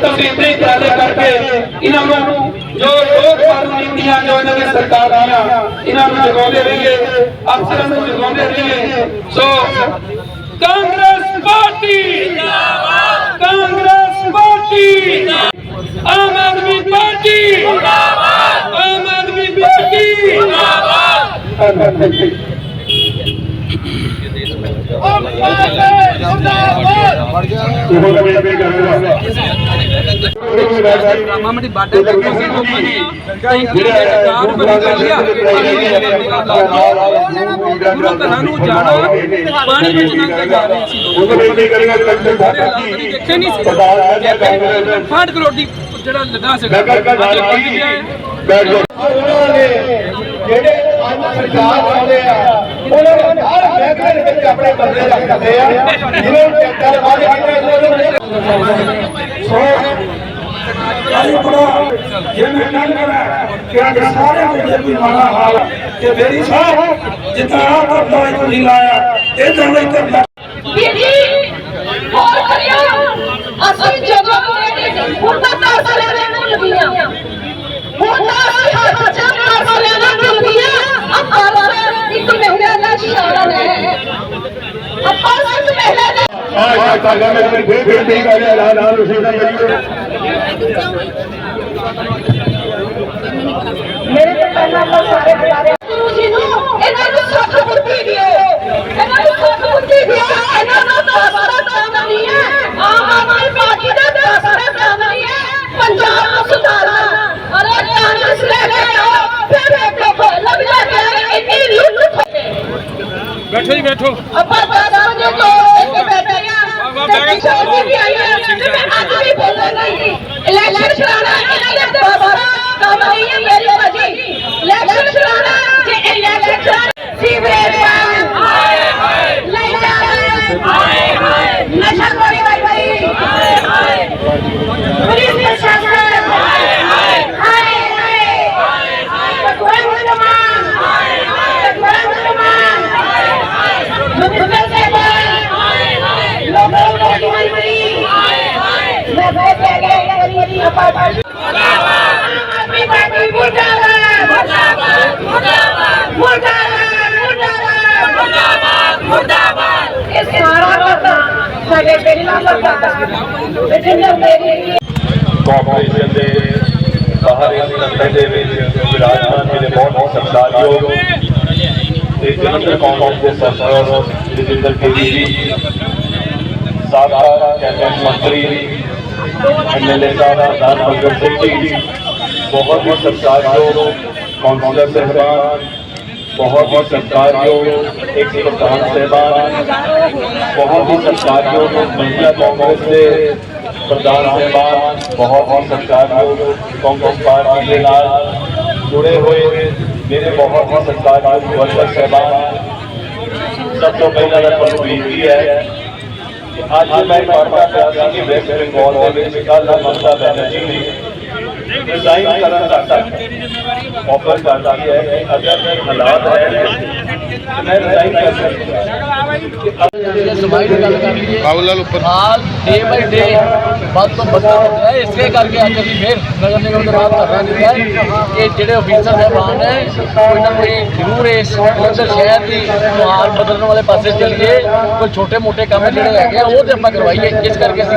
ਤਸਵੀਰਾਂ ਤਿਆਰ ਕਰਕੇ ਇਹਨਾਂ ਨੂੰ ਜੋ ਲੋਕ ਪਾਲਣ ਨੀਤੀਆਂ ਜੋ ਇਹਨਾਂ ਦੀ ਸਰਕਾਰ ਦੀਆਂ ਇਹਨਾਂ ਨੂੰ ਜਗਾਉਂਦੇ ਰਹੀਏ ਅਫਸਰਾਂ ਨੂੰ ਜਗਾਉਂਦੇ ਰਹੀਏ ਸੋ ਕਾਂਗਰਸ ਪਾਰਟੀ ਜਿੰਦਾਬਾਦ Congress party Aam Aadmi party ਜਿੰਦਾਬਾਦ ਆਮ ਆਦਮੀ ਪਾਰਟੀ ਜਿੰਦਾਬਾਦ ਉਹ ਬੇਬੇ ਕਰਦਾ ਰਾਮਾ ਮੰਡੀ ਬਾਟੇ ਤੱਕ ਅਸੀਂ ਲੋਕਾਂ ਨੇ ਕਈ ਸਰਕਾਰ ਬਣੀ ਕਰ ਲਿਆ ਗੁਰੂ ਘਰਾਂ ਨੂੰ ਜਾਣਾ ਪਾਣੀ ਵਿੱਚ ਲੰਘ ਕੇ ਜਾ ਰਹੇ ਸੀ। ਲੋਕ ਉਹ ਬੇਬੇ ਕਰੇਗਾ ਤੱਕ ਸਾਰੇ ਹਾਲਾਤ ਕਦੀ ਦੇਖੇ ਨਹੀਂ ਸੀ। 60 ਕਰੋੜ ਦੀ ਜਿਹੜਾ ਲੱਗਾ ਹੈ ਬੈਠ ਜਾ। ਜਿਹੜੇ ਸਰਕਾਰ ਆਉਂਦੇ ਆ। ਉਹਨਾਂ ਨੇ ਹਰ ਮਹਿਕਮੇ ਦੇ ਵਿੱਚ ਆਪਣੇ ਬੰਦੇ ਰੱਖਦੇ ਆ। ਜਿਹਨਾਂ ਨੂੰ ਚੱਕਰ ਵਾਲੇ ਕਿਤੇ ਉਹਨਾਂ ਨੂੰ ਸੋ ਆਈ ਬੜਾ ਜੇ ਮੈਂ ਗੱਲ ਕਿ ਅਗਰ ਸਾਰੇ ਦੇ ਕੋਈ ਮਾੜਾ ਹਾਲ ਤੇ ਮੇਰੀ ਸਾਹਿਬ ਜਿੱਦਾਂ ਆਪ ਕਰਦਾ ਲਾਇਆ ਇਹ ਤਾਂ ਨਹੀਂ ਕਰਦਾ ਆ ਤਾਂ ਗੱਲ ਮੇਰੀ ਫੇਰ ਫੇਰ ਠੀਕ ਆ ਗਿਆ ਨਾ ਨਾ ਤੁਸੀਂ ਤਾਂ ਮੇਰੀ ਮੇਰੇ ਤੇ ਪਹਿਲਾਂ ਤਾਂ ਸਾਰੇ ਬੁਲਾਰੇ ਗੁਰੂ ਜੀ ਨੂੰ ਇਹਨਾਂ ਨੂੰ ਸੁੱਖ ਬੁੱਧੀ ਦਿਓ। ਇਹਨਾਂ ਨੂੰ ਸੁੱਖ ਬੁੱਧੀ ਦਿਓ। ਇਹਨਾਂ ਨੂੰ ਦਸਰਾ ਕੰਮ ਨਹੀਂ ਹੈ। ਆਮ ਆਦਮੀ ਪਾਰਟੀ ਦਾ ਦਸਰਾ ਕੰਮ ਨਹੀਂ ਹੈ। ਪੰਜਾਬ ਨੂੰ ਸੁਧਾਰਨਾ। ਅਰੇ ਕਾਂਗਰਸ ਲੈ ਕੇ ਆਓ। ਫਿਰ ਵੇਖੋ ਲੱਗ ਜਾਏਗਾ ਇੰਨੀ ਲੁੱਟ ਬੈਠੋ ਜੀ ਬੈਠੋ ਆਪਾਂ ਬਾਰਾਂ ਵਜੇ ਤੋਂ ਇੱਥੇ ਬੈਠੇ ਆ ਤੇ ਸ਼ਾਮ ਵੀ ਆਈ ਹੈ ਤੇ ਮੈਂ ਅੱਜ ਵੀ ਬੋਲਣਾ ਨਹੀਂ ਇਲੈਕਸ਼ਨ ਕਰਾਉਣਾ, ਇਹਨਾਂ ਦੇ ਦੁਆਰਾ ਕੰਮ ਨਹੀਂ ਹੈ, ਮੇਰੀ ਭਾਜੀ ਇਲੈਕਸ਼ਨ ਕਰਾਉਣਾ ਜੇ ਇਲੈਕਸ਼ਨ ਸੀਵਰੇਜ ਬੰਦ ਹਾਏ ਹਾਏ ਲਾਈਟਾਂ ਹਾਏ ਹਾਏ ਨਸ਼ਾ ਕੋਰੀ ਬਾਈ ਬਾਈ ਹਾਏ ਹਾਏ ਪੁਲਿਸ ਪ੍ਰਸ਼ਾਸਨ ਹਾਏ ਹਾਏ ਹਾਏ ਹਾਏ ਹਾਏ ਹਾਏ ਭਗਵੰਤ ਮਾਨ ਹਾਏ ਹਾਏ ਭਗਵੰਤ ਮਾਨ ਹਾਏ ਹਾਏ ਮੁਕਤਸਰ ਸਾਹਿਬਾਨ ਹਾਏ ਹਾਏ ਲੋਕਾਂ ਨੂੰ ਕੋਈ ਨਹੀਂ ਹਾਏ ਹਾਏ ਮੈਂ ਬੈਠ ਗਿਆ ਕਰੀ ਆਪਾਂ ਆਪਣੀ ਪਾਰਟੀ ਮੁਰਦਾਬਾਦ ਮੁਰਦਾਬਾਦ ਮੁਰਦਾਬਾਦ ਮੁਰਦਾਬਾਦ ਮੁਰਦਾਬਾਦ ਮੁਰਦਾਬਾਦ ਇਹ ਸਾਰਾ ਪਤਾ ਸਾਡੇ ਪਹਿਲਾਂ ਦਾ ਪਤਾ ਇਹ ਜਿੰਨਾ ਮੇਰੀ ਕਾਰਪੋਰੇਸ਼ਨ ਦੇ ਬਾਹਰ ਇਸ ਘੰਟੇ ਦੇ ਵਿੱਚ ਵਿਰਾਜਮਾਨ ਮੇਰੇ ਬਹੁਤ ਬਹੁਤ ਸਤਿਕਾਰਯੋਗ ਤੇ ਜਨਰਲ ਕਾਂਗਰਸ ਦੇ ਸਰਦਾਰ ਜਤਿੰਦਰ ਕੇਜੀ ਜੀ ਸਾਬਕਾ ਕੈਬਨਿਟ ਮੰਤਰੀ ਐਮਐਲਏ ਸਾਹਿਬ ਦਾਨ ਭਗਤ ਸਿੰਘ ਜੀ ਬਹੁਤ ਹੀ ਸਤਿਕਾਰਯੋਗ ਕਾਉਂਸਲਰ ਸਹਿਬਾਨ ਬਹੁਤ ਹੀ ਸਤਿਕਾਰਯੋਗ ਇੱਕ ਪ੍ਰਧਾਨ ਸਹਿਬਾਨ ਬਹੁਤ ਹੀ ਸਤਿਕਾਰਯੋਗ ਮਹਿਲਾ ਕਾਂਗਰਸ ਦੇ ਪ੍ਰਧਾਨ ਸਾਹਿਬਾਨ ਬਹੁਤ ਬਹੁਤ ਸਤਿਕਾਰਯੋਗ ਕਾਂਗਰਸ ਪਾਰਟੀ ਦੇ ਨਾਲ ਜੁੜੇ ਹੋਏ ਮੇਰੇ ਬਹੁਤ ਹੀ ਸਤਿਕਾਰਯੋਗ ਵਰਕਰ ਸਾਹਿਬਾਨ ਸਭ ਤੋਂ ਪਹਿਲਾਂ ਤਾਂ ਤੁਹਾਨੂੰ ਬੇਨਤੀ ਹੈ ਕਿ ਅੱਜ ਮੈਂ ਪੜ੍ਹਦਾ ਪਿਆ ਸੀ ਕਿ ਵੈਸਟ ਬੰਗਾਲ ਦੇ ਵਿੱਚ ਕੱਲ੍ਹ ਮਮਤਾ ਬੈਨਰਜੀ ਨੇ ਡਿਜ਼ਾਈਨ ਕਰਨ ਦਾ ਤੱਕ ਆਫਰ ਕਰਦੀ ਹੈ ਕਿ ਅਗਰ ਹਾਲਾਤ ਹੈ ਮੈਂ ਡਿਜ਼ਾਈਨ ਕਰ ਸਕਦਾ ਸਮਾਈ ਦੀ ਗੱਲ ਕਰ ਲਈਏ ਬਾਬੂ ਲਾਲ ਉੱਪਰ। ਹਾਲ ਡੇ ਬਾਈ ਡੇ ਵੱਧ ਤੋਂ ਹੋ ਰਿਹਾ ਹੈ। ਇਸੇ ਕਰਕੇ ਅੱਜ ਅਸੀਂ ਫਿਰ ਨਗਰ ਨਿਗਮ ਦੇ ਨਾਲ ਧਰਨਾ ਦਿੱਤਾ ਹੈ ਕਿ ਜਿਹੜੇ ਅਫੀਸਰ ਸਾਹਿਬਾਨ ਹੈ ਕੋਈ ਨਾ ਕੋਈ ਜ਼ਰੂਰ ਇਸ ਅੰਦਰ ਸ਼ਹਿਰ ਦੀ ਮਾਹੌਲ ਬਦਲਣ ਵਾਲੇ ਪਾਸੇ ਚੱਲੀਏ। ਕੋਈ ਛੋਟੇ ਮੋਟੇ ਕੰਮ ਜਿਹੜੇ ਹੈਗੇ ਆ ਉਹ ਤੇ ਆਪਾਂ ਕਰਵਾਈਏ। ਇਸ ਕਰਕੇ ਅਸੀਂ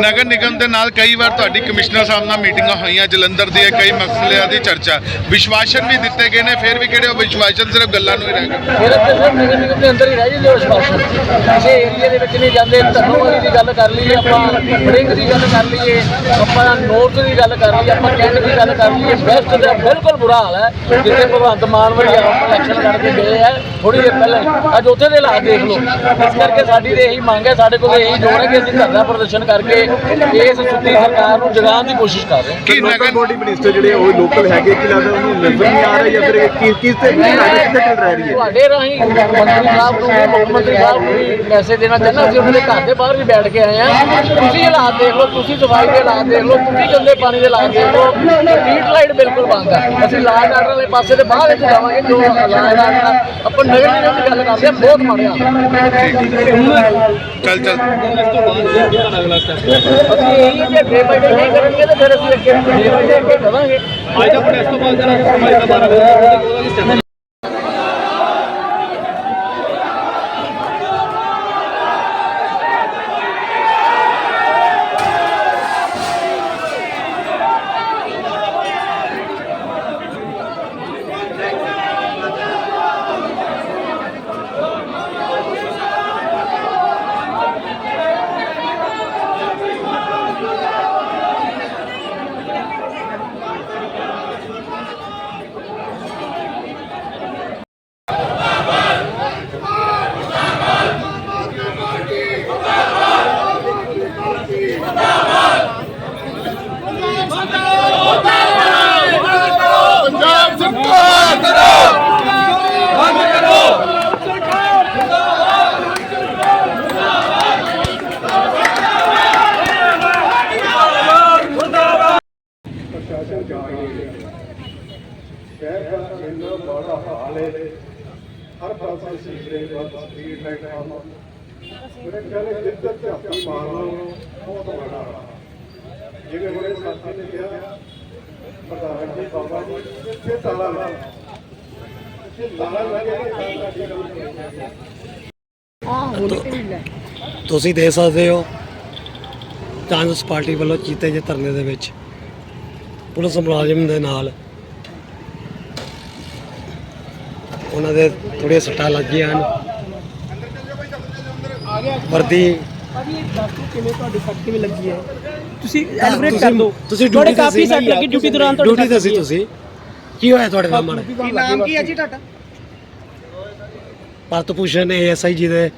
ਨਗਰ ਨਿਗਮ ਦੇ ਨਾਲ ਕਈ ਵਾਰ ਤੁਹਾਡੀ ਕਮਿਸ਼ਨਰ ਸਾਹਿਬ ਨਾਲ ਮੀਟਿੰਗਾਂ ਹੋਈਆਂ ਜਲੰਧਰ ਦੀਆਂ ਕਈ ਮਸਲਿਆਂ ਦੀ ਚਰਚਾ। ਵਿਸ਼ਵਾਸਨ ਵੀ ਦਿੱਤੇ ਗਏ ਨੇ ਫਿਰ ਵੀ ਕਿਹੜੇ ਉਹ ਵਿਸ਼ਵਾਸਨ ਸਿਰਫ ਗੱਲਾਂ ਨੂੰ ਹੀ ਰਹਿ ਗਏ। ਫਿਰ ਸਿਰਫ ਨਗਰ ਨਿਗਮ ਦੇ ਅੰਦਰ ਹੀ ਰਹਿ ਜਾਂਦੇ ਪਾਸੇ ਕਿਸੇ ਏਰੀਆ ਦੇ ਵਿੱਚ ਨਹੀਂ ਜਾਂਦੇ ਧਰਨੋਂ ਵਾਲੀ ਦੀ ਗੱਲ ਕਰ ਲਈਏ ਆਪਾਂ ਬੜਿੰਗ ਦੀ ਗੱਲ ਕਰ ਲਈਏ ਆਪਾਂ ਨੋਰਥ ਦੀ ਗੱਲ ਕਰ ਲਈਏ ਆਪਾਂ ਕੈਂਟ ਦੀ ਗੱਲ ਕਰ ਲਈਏ ਵੈਸਟ ਦਾ ਬਿਲਕੁਲ ਬੁਰਾ ਹਾਲ ਹੈ। ਜਿੱਥੇ ਭਗਵੰਤ ਮਾਨ ਵਰਗੇ ਇਲੈਕਸ਼ਨ ਕਰਕੇ ਗਏ ਆ ਥੋੜੀ ਦੇਰ ਪਹਿਲਾਂ ਅੱਜ ਉੱਥੇ ਦੇ ਹਾਲਾਤ ਦੇਖ ਲਓ। ਇਸ ਕਰਕੇ ਸਾਡੀ ਤੇ ਇਹੀ ਮੰਗ ਹੈ ਸਾਡੇ ਕੋਲ ਇਹੀ ਜੋਰ ਹੈ ਕਿ ਅਸੀਂ ਧਰਨਾ ਪ੍ਰਦਰਸ਼ਨ ਕਰਕੇ ਇਸ ਸੁੱਤੀ ਸਰਕਾਰ ਨੂੰ ਜਗਾਉਣ ਦੀ ਕੋਸ਼ਿਸ਼ ਕਰ ਰਹੇ ਹਾਂ। ਲੋਕਲ ਬੋਡੀ ਮਿਨਿਸਟਰ ਜਿਹੜੇ ਉਹ ਲੋਕਲ ਹੈਗੇ ਕਿ ਲੱਗਦਾ ਉਹਨੂੰ ਨਜ਼ਰ ਨਹੀਂ ਆ ਰਿਹਾ ਜਾਂ ਫਿਰ ਕੀ ਕਿਸ ਤੇ ਕੀ ਲੱਗਦਾ ਕਿੱਥੇ ਚੱਲ ਰਹਿ ਹੈ ਤੁਹਾਡੇ ਰਾਹੀਂ ਮੰਤਰੀ ਸਾਹਿਬ ਨੂੰ ਵੀ ਮੁੱਖ ਮੰਤਰੀ ਸਾਹਿਬ ਨੂੰ ਵੀ ਮੈਸੇਜ ਦੇਣਾ ਚਾਹੁੰਦਾ ਅਸੀਂ ਉਹਨਾਂ ਦੇ ਘਰ ਦੇ ਬਾਹਰ ਵੀ ਬੈਠ ਕੇ ਆਏ ਆ। ਤੁਸੀਂ ਹਾਲਾਤ ਦੇਖ ਲਓ ਤੁਸੀਂ ਸਫ਼ਾਈ ਦੇ ਹਾਲਾਤ ਦੇਖ ਲਓ ਤੁਸੀਂ ਗੰਦੇ ਪਾਣੀ ਦੇ ਹਾਲਾਤ ਦੇਖ ਲਓ ਸਟਰੀਟ ਲਾਈਟ ਬਿਲਕੁਲ ਬੰਦ ਹੈ ਅਸੀਂ ਲਾਲ ਆਰਡਰ ਵਾਲੇ ਪਾਸੇ ਦੇ ਬਾਹਰ ਇੱਥੇ ਜਾਵਾਂਗੇ ਜੋ ਆਰਡਰ ਆਪਾਂ ਨਗਰ ਨਿਗਮ ਦੀ ਗੱਲ ਕਰਦੇ ਆ ਬਹੁਤ ਮਾੜੇ ਹਾਲ ਚੱਲ ਚੱਲ। ਅਸੀਂ ਇਹੀ ਜੇ ਡੇ ਬਾਈ ਡੇ ਨਹੀਂ ਕਰਨਗੇ ਤਾਂ ਫਿਰ ਅਸੀਂ ਅੱਗੇ ਡੇ ਬਾਈ ਅੱਜ ਦਾ ਪ੍ਰੈਸ ਤੋਂ ਬਾਅਦ ਜਿਹੜਾ ਸਫ਼ਾਈ ਦਾ ਬਾਰਾ ਸ਼ਹਿਰ ਦਾ ਇੰਨਾ ਬੜਾ ਹਾਲ ਹੈ ਹਰ ਪਾਸੇ ਸੀਵਰੇਜ ਦਾ ਸਪੀਡ ਲਾਈਟ ਆਉਣਾ ਮੇਰੇ ਖਿਆਲ ਹੈ ਮਾਰਨਾ ਬਹੁਤ ਮਾੜਾ ਜਿਵੇਂ ਹੁਣੇ ਸਾਥੀ ਨੇ ਕਿਹਾ ਪ੍ਰਧਾਨ ਜੀ ਬਾਬਾ ਜੀ ਇੱਥੇ ਤਾਲਾ ਲਾ ਇੱਥੇ ਤਾਲਾ ਲੱਗਿਆ ਤਾਂ ਤੁਸੀਂ ਦੇ ਸਕਦੇ ਹੋ, ਕਾਂਗਰਸ ਪਾਰਟੀ ਵੱਲੋਂ ਕੀਤੇ ਜੇ ਧਰਨੇ ਦੇ ਵਿੱਚ ਪੁਲਿਸ ਮੁਲਾਜ਼ਮ ਦੇ ਨਾਲ ਉਹਨਾਂ ਦੇ ਥੋੜੀਆਂ ਸੱਟਾਂ ਲੱਗੀਆਂ ਹਨ। ਵਰਦੀ ਤੁਸੀਂ ਤੁਸੀਂ- ਐਲਬਰੇਟ ਕਰ ਦਿਓ ਤੁਸੀਂ ਤੁਹਾਡੇ ਕਾਫੀ ਸੱਟ ਲੱਗੀ ਡਿਊਟੀ ਦੌਰਾਨ ਤੁਹਾਡੇ ਡਿਊਟੀ ਤੇ ਸੀ ਤੁਸੀਂ। ਕੀ ਹੋਇਆ ਤੁਹਾਡੇ ਨਾਲ ਮਾੜਾ? ਕੀ ਨਾਮ ਕੀ ਹੈ ਜੀ ਤੁਹਾਡਾ? ਭਾਰਤ ਭੂਸ਼ਣ ਏਐਸਆਈ ਜੀ ਦੇ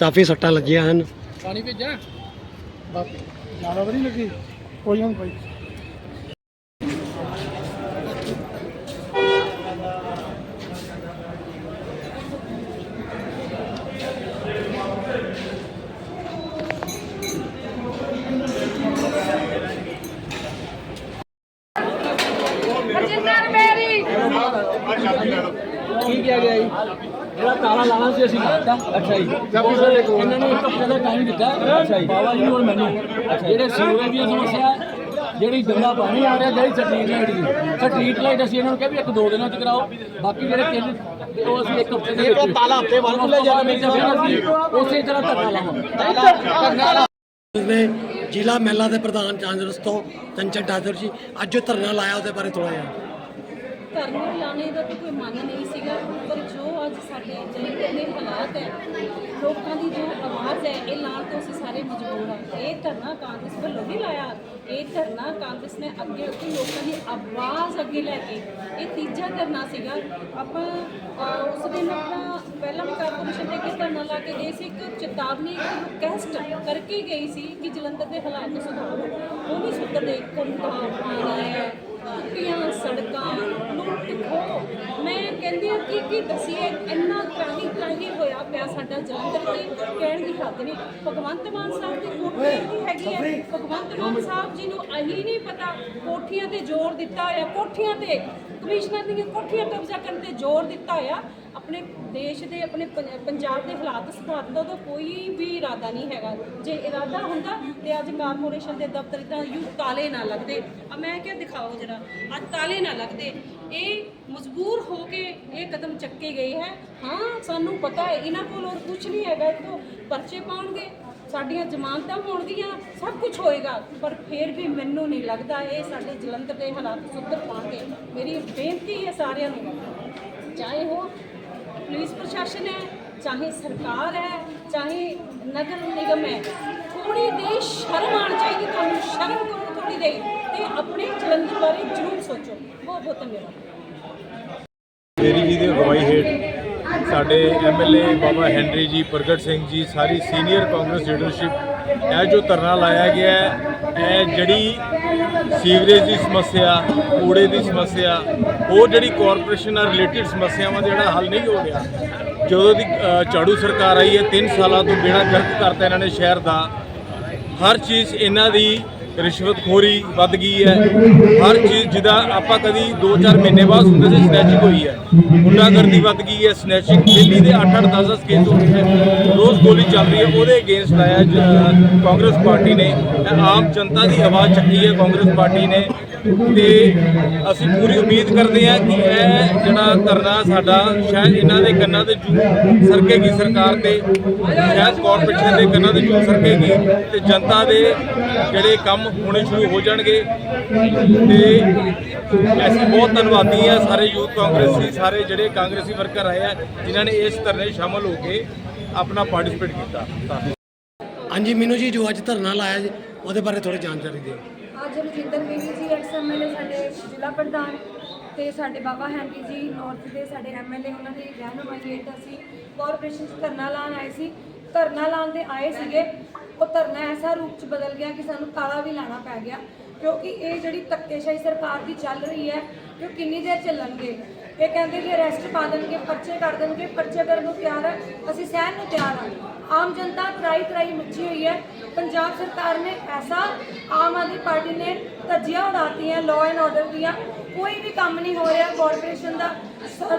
ਕਾਫੀ ਸੱਟਾਂ ਲੱਗੀਆਂ ਹਨ। ਪਾਣੀ ਭੇਜਾਂ ਜ਼ਿਆਦਾ ਵਧੀਆ ਲੱਗੀ? ਕੋਈ ਨਹੀਂ ਭਾਈ। ਕੀ ਕਿਹਾ ਗਿਆ ਜੀ ਜਿਹੜਾ ਤਾਲਾ ਲਾਣਾ ਸੀ ਅਸੀਂ ਲਾਤਾ। ਅੱਛਾ ਜੀ। ਇਹਨਾਂ ਨੇ ਇੱਕ ਹਫ਼ਤੇ ਦਾ ਟਾਈਮ ਦਿੱਤਾ। ਅੱਛਾ ਜੀ। ਬਾਬਾ ਜੀ ਨੂੰ ਔਰ ਮੈਨੂੰ ਜਿਹੜੇ ਸੀਵਰੇਜ ਦੀ ਸਮੱਸਿਆ ਹੈ, ਜਿਹੜੀ ਗੰਦਾ ਪਾਣੀ ਆ ਰਿਹਾ ਜਿਹੜੀ ਸਟਰੀਟ ਲਾਈਟ ਦੀ। ਸਟਰੀਟ ਲਾਈਟ ਅਸੀਂ ਇਹਨਾਂ ਨੂੰ ਕਿਹਾ ਵੀ ਇੱਕ ਦੋ ਦਿਨਾਂ ਚ ਕਰਾਓ। ਬਾਕੀ ਜਿਹੜੇ ਤਿੰਨ ਤੇ ਉਹ ਅਸੀਂ ਇੱਕ ਹਫ਼ਤੇ ਦੇ ਵਿੱਚ ਤਾਲਾ ਹਫ਼ਤੇ ਬਾਅਦ ਖੁੱਲੇ ਜਾਣਾ ਉਸੇ ਤਰ੍ਹਾਂ ਧਰਨਾ ਲਾਵਾਂਗੇ। ਨੇ ਜ਼ਿਲ੍ਹਾ ਮਹਿਲਾ ਦੇ ਪ੍ਰਧਾਨ ਕਾਂਗਰਸ ਤੋਂ ਕੰਚਨ ਠਾਕੁਰ ਜੀ ਅੱਜ ਜੋ ਧਰਨਾ ਲਾਇਆ ਉਹਦੇ ਬਾਰੇ ਥੋੜਾ ਜਿਹਾ। ਧਰਨੇ ਲਾਣੇ ਦਾ ਤਾਂ ਕੋਈ ਮਨ ਨਹੀਂ ਸੀਗਾ। ਪਰ ਜੋ ਅੱਜ ਸਾਡੇ ਜਨਰਲ ਦੇ ਹਾਲਾਤ ਹੈ, ਲੋਕਾਂ ਦੀ ਜੋ ਆਵਾਜ਼ ਹੈ, ਇਹ ਲਾਣ ਤੋਂ ਅਸੀਂ ਸਾਰੇ ਮਜਬੂਰ ਹਾਂ। ਇਹ ਧਰਨਾ ਕਾਂਗਰਸ ਵੱਲੋਂ ਨਹੀਂ ਲਾਇਆ। ਇਹ ਧਰਨਾ ਕਾਂਗਰਸ ਨੇ ਅੱਗੇ ਉੱਤੇ ਲੋਕਾਂ ਦੀ ਆਵਾਜ਼ ਅੱਗੇ ਲੈ ਕੇ ਇਹ ਤੀਜਾ ਧਰਨਾ ਸੀਗਾ। ਆਪਾਂ ਉਸ ਦਿਨ ਆਪਣਾ ਪਹਿਲਾਂ ਵੀ ਕਾਰਪੋਰੇਸ਼ਨ ਦੇ ਅੱਗੇ ਧਰਨਾ ਲਾ ਕੇ ਗਏ ਸੀ। ਇੱਕ ਚੇਤਾਵਨੀ, ਇੱਕ ਰਿਕਵੈਸਟ ਕਰਕੇ ਗਈ ਸੀ ਕਿ ਜਲੰਧਰ ਦੇ ਹਾਲਾਤ ਸੁਧਾਰੋ। ਉਹ ਵੀ ਸੁਧਰਦੇ ਕੁੰਡਾ ਪਾਣੀ ਹੈ। ਟੁੱਟੀਆਂ ਸੜਕਾਂ ਲੁੱਟ ਖੋ ਮੈਂ ਕਹਿੰਦੀ ਹਾਂ ਕਿ ਕੀ ਦਸੀਏ? ਇੰਨਾ ਕਾਹੀ ਕਾਹੀ ਹੋਇਆ ਪਿਆ ਸਾਡਾ ਜਲੰਧਰ ਦੀ ਕਹਿਣ ਦੀ ਹੱਦ ਨਹੀਂ। ਭਗਵੰਤ ਮਾਨ ਸਾਹਿਬ ਦੀ ਕੋਠੀ ਕੀ ਹੈਗੀ ਹੈ। ਭਗਵੰਤ ਮਾਨ ਸਾਹਿਬ ਜੀ ਨੂੰ ਅਹੀ ਨਹੀਂ ਪਤਾ ਕੋਠੀਆਂ ਤੇ ਜ਼ੋਰ ਦਿੱਤਾ ਹੋਇਆ। ਕੋਠੀਆਂ ਤੇ ਕਮਿਸ਼ਨਰ ਦੀਆਂ ਕੋਠੀਆਂ ਕਬਜ਼ਾ ਕਰਨ ਤੇ ਜ਼ੋਰ ਦਿੱਤਾ ਹੋਇਆ। ਆਪਣੇ ਦੇਸ਼ ਦੇ, ਆਪਣੇ ਪੰਜਾਬ ਦੇ ਹਾਲਾਤ ਸੁਧਾਰਨ ਦਾ ਉਹਦਾ ਕੋਈ ਵੀ ਇਰਾਦਾ ਨਹੀਂ ਹੈਗਾ। ਜੇ ਇਰਾਦਾ ਹੁੰਦਾ ਤੇ ਅੱਜ ਕਾਰਪੋਰੇਸ਼ਨ ਦੇ ਦਫ਼ਤਰ ਤਾਂ ਯੂ ਤਾਲੇ ਨਾ ਲੱਗਦੇ। ਆ ਮੈਂ ਕਿਹਾ ਦਿਖਾਓ ਜਰਾ, ਅੱਜ ਤਾਲੇ ਨਾ ਲੱਗਦੇ। ਇਹ ਮਜਬੂਰ ਹੋ ਕੇ ਇਹ ਕਦਮ ਚੱਕੇ ਗਏ ਹੈ। ਹਾਂ, ਸਾਨੂੰ ਪਤਾ ਹੈ, ਇਹਨਾਂ ਕੋਲ ਹੋਰ ਕੁਝ ਨਹੀਂ ਹੈਗਾ, ਇਹ ਤੋਂ ਪਰਚੇ ਪਾਉਣਗੇ, ਸਾਡੀਆਂ ਜ਼ਮਾਨਤਾਂ ਹੋਣਗੀਆਂ, ਸਭ ਕੁਝ ਹੋਏਗਾ। ਪਰ ਫਿਰ ਵੀ ਮੈਨੂੰ ਨਹੀਂ ਲੱਗਦਾ ਇਹ ਸਾਡੇ ਜਲੰਧਰ ਦੇ ਹਾਲਾਤ ਸੁਧਰ ਪਾਉਣਗੇ। ਮੇਰੀ ਬੇਨਤੀ ਹੈ ਸਾਰਿਆਂ ਨੂੰ, ਚਾਹੇ ਉਹ ਪੁਲਿਸ ਪ੍ਰਸ਼ਾਸਨ ਹੈ, ਚਾਹੇ ਸਰਕਾਰ ਹੈ, ਚਾਹੇ ਨਗਰ ਨਿਗਮ ਹੈ ਥੋੜੀ ਦੇ ਸ਼ਰਮ ਆਉਣੀ ਚਾਹੀਦੀ ਤੁਹਾਨੂੰ ਸ਼ਰਮ ਕਰੋ ਥੋੜੀ ਦੇ ਤੇ ਆਪਣੇ ਜਲੰਧਰ ਬਾਰੇ ਜ਼ਰੂਰ ਸੋਚੋ। ਬਹੁਤ ਬਹੁਤ ਧੰਨਵਾਦ। ਮੇਰੀ ਜੀ ਦੀ ਅਗਵਾਈ ਹੇਠ ਸਾਡੇ ਐਮਐਲਏ ਬਾਬਾ ਹੈਨਰੀ ਜੀ, ਪ੍ਰਗਟ ਸਿੰਘ ਜੀ, ਸਾਰੀ ਸੀਨੀਅਰ ਕਾਂਗਰਸ ਲੀਡਰਸ਼ਿਪ ਇਹ ਜੋ ਧਰਨਾ ਲਾਇਆ ਗਿਆ ਹੈ, ਇਹ ਜਿਹੜੀ ਸੀਵਰੇਜ ਦੀ ਸਮੱਸਿਆ, ਕੂੜੇ ਦੀ ਸਮੱਸਿਆ ਉਹ ਜਿਹੜੀ ਕਾਰਪੋਰੇਸ਼ਨ ਨਾਲ ਰਿਲੇਟਡ ਸਮੱਸਿਆਵਾਂ ਦਾ ਜਿਹੜਾ ਹੱਲ ਨਹੀਂ ਹੋ ਗਿਆ ਜਦੋਂ ਦੀ ਝਾੜੂ ਸਰਕਾਰ ਆਈ ਹੈ 3 ਸਾਲਾਂ ਤੋਂ ਬਿਨਾਂ ਗਰਕ ਕਰਤਾ ਇਹਨਾਂ ਨੇ ਸ਼ਹਿਰ ਦਾ। ਹਰ ਚੀਜ਼ ਇਹਨਾਂ ਦੀ ਰਿਸ਼ਵਤਖੋਰੀ ਵੱਧ ਗਈ ਹੈ। ਹਰ ਚੀਜ਼ ਜਿਹਦਾ ਆਪਾਂ ਕਦੀ 2-4 ਮਹੀਨੇ ਬਾਅਦ ਹੁੰਦੇ ਸੀ, ਸਨੈਚਿੰਗ ਹੋਈ ਹੈ। ਗੁੰਡਾਗਰਦੀ ਵੱਧ ਗਈ ਹੈ, ਸਨੈਚਿੰਗ ਦਿੱਲੀ ਦੇ 8-8 10-10 ਕੇਸ ਹੋ ਗਏ ਰੋਜ਼ ਗੋਲੀ ਚੱਲ ਰਹੀ ਹੈ, ਉਹਦੇ ਅਗੇਂਸਟ ਆਇਆ ਕਾਂਗਰਸ ਪਾਰਟੀ ਨੇ। ਇਹ ਆਮ ਜਨਤਾ ਦੀ ਆਵਾਜ਼ ਚੱਕੀ ਹੈ ਕਾਂਗਰਸ ਪਾਰਟੀ ਨੇ। ਤੇ ਅਸੀਂ ਪੂਰੀ ਉਮੀਦ ਕਰਦੇ ਹਾਂ ਕਿ ਇਹ ਜਿਹੜਾ ਧਰਨਾ ਸਾਡਾ, ਸ਼ਾਇਦ ਇਹਨਾਂ ਦੇ ਕੰਨਾਂ ਤੇ ਜੂ ਸਰਕੇਗੀ ਸਰਕਾਰ ਤੇ। ਸ਼ਾਇਦ ਕਾਰਪੋਰੇਸ਼ਨ ਦੇ ਕੰਨਾਂ ਤੇ ਜੂ ਸਰਕੇਗੀ। ਤੇ ਜਨਤਾ ਦੇ ਜਿਹੜੇ ਕੰਮ ਹੋਣੇ ਸ਼ੁਰੂ ਹੋ ਜਾਣਗੇ। ਤੇ ਅਸੀਂ ਬਹੁਤ ਧੰਨਵਾਦੀ ਹਾਂ ਸਾਰੇ ਯੂਥ ਕਾਂਗਰਸੀ ਸਾਰੇ ਜਿਹੜੇ ਕਾਂਗਰਸੀ ਵਰਕਰ ਆਏ ਆ ਜਿਨ੍ਹਾਂ ਨੇ ਇਸ ਧਰਨੇ ਸ਼ਾਮਲ ਹੋ ਕੇ ਆਪਣਾ ਪਾਰਟਿਸਿਪੇਟ ਕੀਤਾ। ਹਾਂਜੀ ਮੈਨੂੰ ਜੀ ਜੋ ਅੱਜ ਧਰਨਾ ਲਾਇਆ ਜੀ ਉਹਦੇ ਬਾਰੇ ਥੋੜੀ ਜਾਣਕਾਰੀ ਦਿਓ। ਅੱਜ ਰਜਿੰਦਰ ਬੇਰੀ ਜੀ ਐਕਸ ਐਮਐਲਏ ਸਾਡੇ ਜ਼ਿਲ੍ਹਾ ਪ੍ਰਧਾਨ ਤੇ ਸਾਡੇ ਬਾਬਾ ਹੈਂਡੀ ਜੀ ਨਾਰਥ ਦੇ ਸਾਡੇ ਐਮਐਲਏ ਉਹਨਾਂ ਦੀ ਰਹਿਨੁਮਾਈ ਹੇਠ ਅਸੀਂ ਕਾਰਪੋਰੇਸ਼ਨ 'ਚ ਧਰਨਾ ਲਾਉਣ ਆਏ ਸੀ। ਧਰਨਾ ਲਾਉਣ ਦੇ ਆਏ ਸੀਗੇ। ਉਹ ਧਰਨਾ ਐਸਾ ਰੂਪ 'ਚ ਬਦਲ ਗਿਆ ਕਿ ਸਾਨੂੰ ਤਾਲਾ ਵੀ ਲਾਣਾ ਪੈ ਗਿਆ, ਕਿਉਂਕਿ ਇਹ ਜਿਹੜੀ ਧੱਕੇਸ਼ਾਹੀ ਸਰਕਾਰ ਦੀ ਚੱਲ ਰਹੀ ਹੈ ਕਿ ਉਹ ਕਿੰਨੀ ਦੇਰ ਚੱਲਣਗੇ? ਇਹ ਕਹਿੰਦੇ ਕਿ ਅਰੈਸਟ ਪਾ ਦੇਣਗੇ, ਪਰਚੇ ਕਰ ਦੇਣਗੇ, ਪਰਚੇ ਕਰਨ ਨੂੰ ਤਿਆਰ ਹੈ, ਅਸੀਂ ਸਹਿਣ ਨੂੰ ਤਿਆਰ ਹਾਂ। ਆਮ ਜਨਤਾ ਤਰਾਈ ਤਰਾਈ ਮੱਚੀ ਹੋਈ ਹੈ। ਪੰਜਾਬ ਸਰਕਾਰ ਨੇ ਐਸਾ ਆਮ ਆਦਮੀ ਪਾਰਟੀ ਨੇ ਧੱਜੀਆਂ ਉਡਾਤੀਆਂ ਲਾਅ ਐਂਡ ਆਰਡਰ ਦੀਆਂ। ਕੋਈ ਵੀ ਕੰਮ ਨਹੀਂ ਹੋ ਰਿਹਾ ਕਾਰਪੋਰੇਸ਼ਨ ਦਾ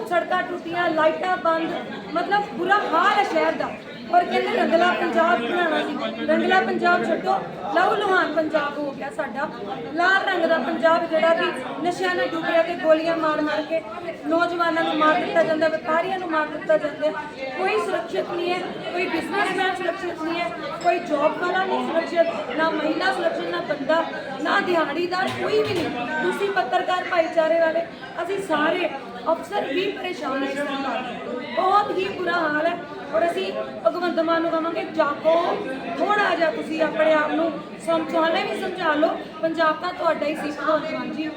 ਸੜਕਾਂ ਟੁੱਟੀਆਂ, ਲਾਈਟਾਂ ਬੰਦ, ਮਤਲਬ ਬੁਰਾ ਹਾਲ ਹੈ ਸ਼ਹਿਰ ਦਾ। ਔਰ ਕਹਿੰਦੇ ਰੰਗਲਾ ਪੰਜਾਬ ਬਣਾਉਣਾ ਸੀ। ਰੰਗਲਾ ਪੰਜਾਬ ਛੱਡੋ। ਲਹੂ ਲੁਹਾਨ ਪੰਜਾਬ ਹੋ ਗਿਆ ਸਾਡਾ। ਲਾਲ ਰੰਗ ਦਾ ਪੰਜਾਬ ਜਿਹੜਾ ਕਿ ਨਸ਼ਿਆਂ ਨਾਲ ਡੁੱਬਿਆ ਤੇ ਗੋਲੀਆਂ ਮਾਰ ਮਾਰ ਕੇ ਨੌਜਵਾਨਾਂ ਨੂੰ ਮਾਰ ਦਿੱਤਾ ਜਾਂਦਾ, ਵਪਾਰੀਆਂ ਨੂੰ ਮਾਰ ਦਿੱਤਾ ਜਾਂਦਾ। ਕੋਈ ਸੁਰੱਖਿਅਤ ਨਹੀਂ ਹੈ, ਕੋਈ ਬਿਜ਼ਨਸਮੈਨ ਸੁਰੱਖਿਅਤ ਨਹੀਂ ਹੈ, ਕੋਈ ਜੌਬ ਵਾਲਾ ਨਹੀਂ ਸੁਰੱਖਿਅਤ, ਨਾ ਮਹਿਲਾ ਸੁਰੱਖਿਅਤ, ਨਾ ਬੰਦਾ, ਨਾ ਦਿਹਾੜੀਦਾਰ, ਕੋਈ ਵੀ ਨਹੀਂ। ਤੁਸੀਂ ਪੱਤਰਕਾਰ ਭਾਈਚਾਰੇ ਵਾਲੇ, ਅਸੀਂ ਸਾਰੇ ਅਫਸਰ ਵੀ ਪਰੇਸ਼ਾਨ ਹੈ ਇਸ ਸਰਕਾਰ ਤੋਂ। ਬਹੁਤ ਹੀ ਬੁਰਾ ਹਾਲ ਹੈ ਔਰ ਅਸੀਂ ਭਗਵੰਤ ਮਾਨ ਨੂੰ ਕਹਾਂਗੇ, ਜਾਗੋ ਥੋੜਾ ਜਿਹਾ ਤੁਸੀਂ ਆਪਣੇ ਆਪ ਨੂੰ ਸਮਝਾਉਣੇ ਵੀ ਸਮਝਾ ਲਓ ਪੰਜਾਬ ਤਾਂ ਤੁਹਾਡਾ ਹੀ ਸੀ, ਭਗਵੰਤ ਮਾਨ ਜੀ